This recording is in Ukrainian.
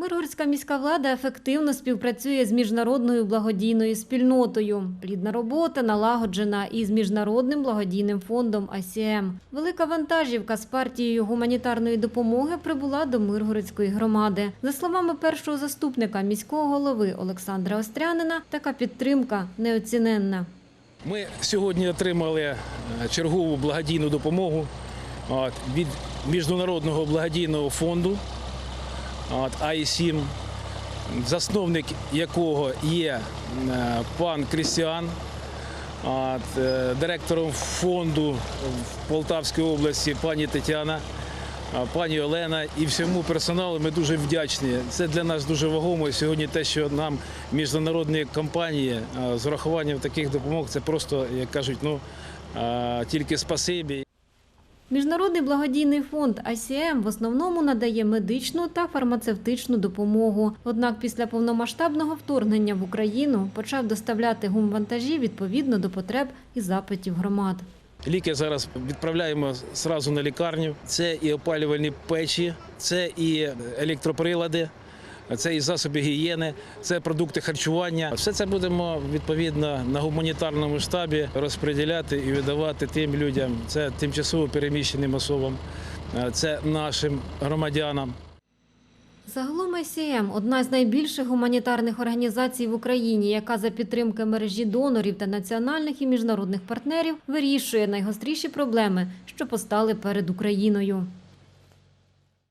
Миргородська міська влада ефективно співпрацює з міжнародною благодійною спільнотою. Плідна робота налагоджена із міжнародним благодійним фондом АСІМ. Велика вантажівка з партією гуманітарної допомоги прибула до Миргородської громади. За словами першого заступника міського голови Олександра Острянина, така підтримка неоціненна. Ми сьогодні отримали е, чергову благодійну допомогу від Міжнародного благодійного фонду АІ-7, засновник якого є е, пан Крістіан, е, директором фонду в Полтавській області пані Тетяна. Пані Олена і всьому персоналу ми дуже вдячні. Це для нас дуже вагомо. Сьогодні те, що нам міжнародні компанії з урахуванням таких допомог, це просто, як кажуть, ну тільки спасибі. Міжнародний благодійний фонд АСІМ в основному надає медичну та фармацевтичну допомогу. Однак після повномасштабного вторгнення в Україну почав доставляти гумвантажі відповідно до потреб і запитів громад. Ліки зараз відправляємо зразу на лікарню. Це і опалювальні печі, це і електроприлади. Це і засоби гігієни, це продукти харчування. Все це будемо відповідно на гуманітарному штабі розподіляти і видавати тим людям. Це тимчасово переміщеним особам, це нашим громадянам. Загалом АСІМ – одна з найбільших гуманітарних організацій в Україні, яка за підтримки мережі донорів та національних і міжнародних партнерів вирішує найгостріші проблеми, що постали перед Україною.